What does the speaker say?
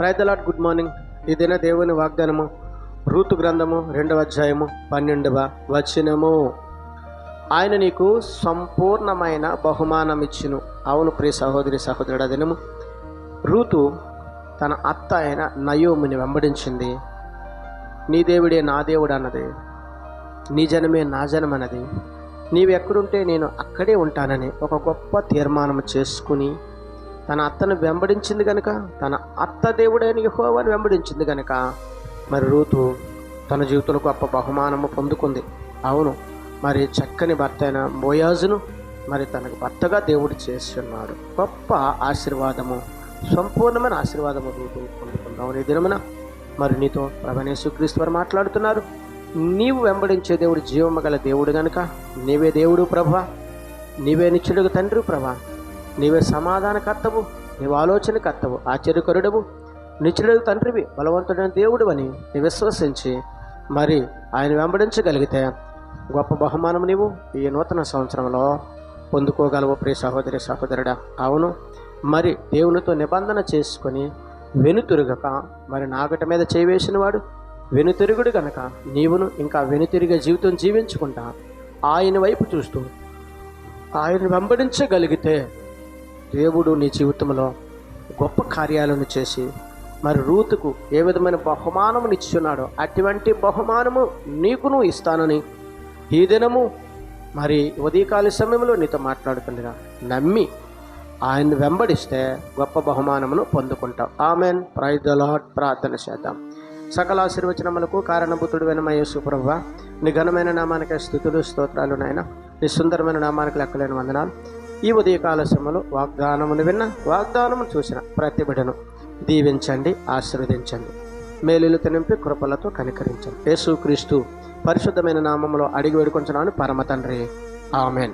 Praise the Lord good morning ఇదైనా దేవుని వాగ్దానము రూతు గ్రంథము రెండవ అధ్యాయము పన్నెండవ వచనము. ఆయన నీకు సంపూర్ణమైన బహుమానం ఇచ్చును అవును ప్రియ సహోదరి సహోదరుడ దినము. రూతు తన అత్త అయిన నయోమిని వెంబడించింది. నీ దేవుడే నా దేవుడు అన్నది. నీ జనమే నా జనం అన్నది. నీవు ఎక్కడుంటే నేను అక్కడే ఉంటానని ఒక గొప్ప తీర్మానం చేసుకుని తన అత్తను వెంబడించింది కనుక తన అత్త దేవుడైన యహోవాని వెంబడించింది కనుక మరి రూతు తన జీవితంలో గొప్ప బహుమానము పొందుకుంది. అవును మరి చక్కని భర్త అయిన బోయాజును మరి తనకు భర్తగా దేవుడు చేస్తున్నాడు గొప్ప ఆశీర్వాదము సంపూర్ణమైన ఆశీర్వాదము రూతు పొందుకుందాం ఈ దినమున మరి నీతో ప్రభనేసు మాట్లాడుతున్నారు. నీవు వెంబడించే దేవుడు జీవము గల దేవుడు గనుక నీవే దేవుడు ప్రభా. నీవే నిత్యుడుగు తండ్రి ప్రభా. నీవే సమాధానకర్తవు నీవు ఆలోచనకర్తవు ఆశ్చర్యకరుడవు. నిత్యుడుగు తండ్రివి బలవంతుడైన దేవుడు అని నీ విశ్వసించి మరి ఆయన వెంబడించగలిగితే గొప్ప బహుమానం నీవు ఈ నూతన సంవత్సరంలో పొందుకోగలవు ప్రియ సహోదరి సహోదరుడా. అవును మరి దేవునితో నిబంధన చేసుకొని వెనుతిరుగక మరి నాగట మీద చేవేసిన వాడు వెనుతిరుగుడు గనక నీవును ఇంకా వెనుతిరిగే జీవితం జీవించుకుంటా ఆయన వైపు చూస్తూ ఆయన వెంబడించగలిగితే దేవుడు నీ జీవితంలో గొప్ప కార్యాలను చేసి మరి రూతుకు ఏ విధమైన బహుమానమును ఇచ్చున్నాడో అటువంటి బహుమానము నీకును ఇస్తానని ఈ దినము మరి ఉదయకాల సమయంలో నీతో మాట్లాడుతుండగా నమ్మి ఆయన్ని వెంబడిస్తే గొప్ప బహుమానమును పొందుకుంటావు. ఆమెన్. ప్రైజ్ ప్రార్థన చేద్దాం. సకల ఆశీర్వచనములకు కారణభూతుడు వినమయ్య సుప్రభ నీ ఘనమైన నామానికి స్థుతులు స్తోత్రాలు నాయన. నీ సుందరమైన నామానికి లెక్కలేని వందనాలు. ఈ ఉదయకాల సమయంలో వాగ్దానమును విన్న వాగ్దానమును చూసిన ప్రతి బిడను దీవించండి ఆశీర్వదించండి. మేలులతో నింపి కృపలతో కనికరించండి. యేసుక్రీస్తు పరిశుద్ధమైన నామంలో అడిగి వేడుకొంచున్నాను. పరమ తండ్రి. ఆమెన్.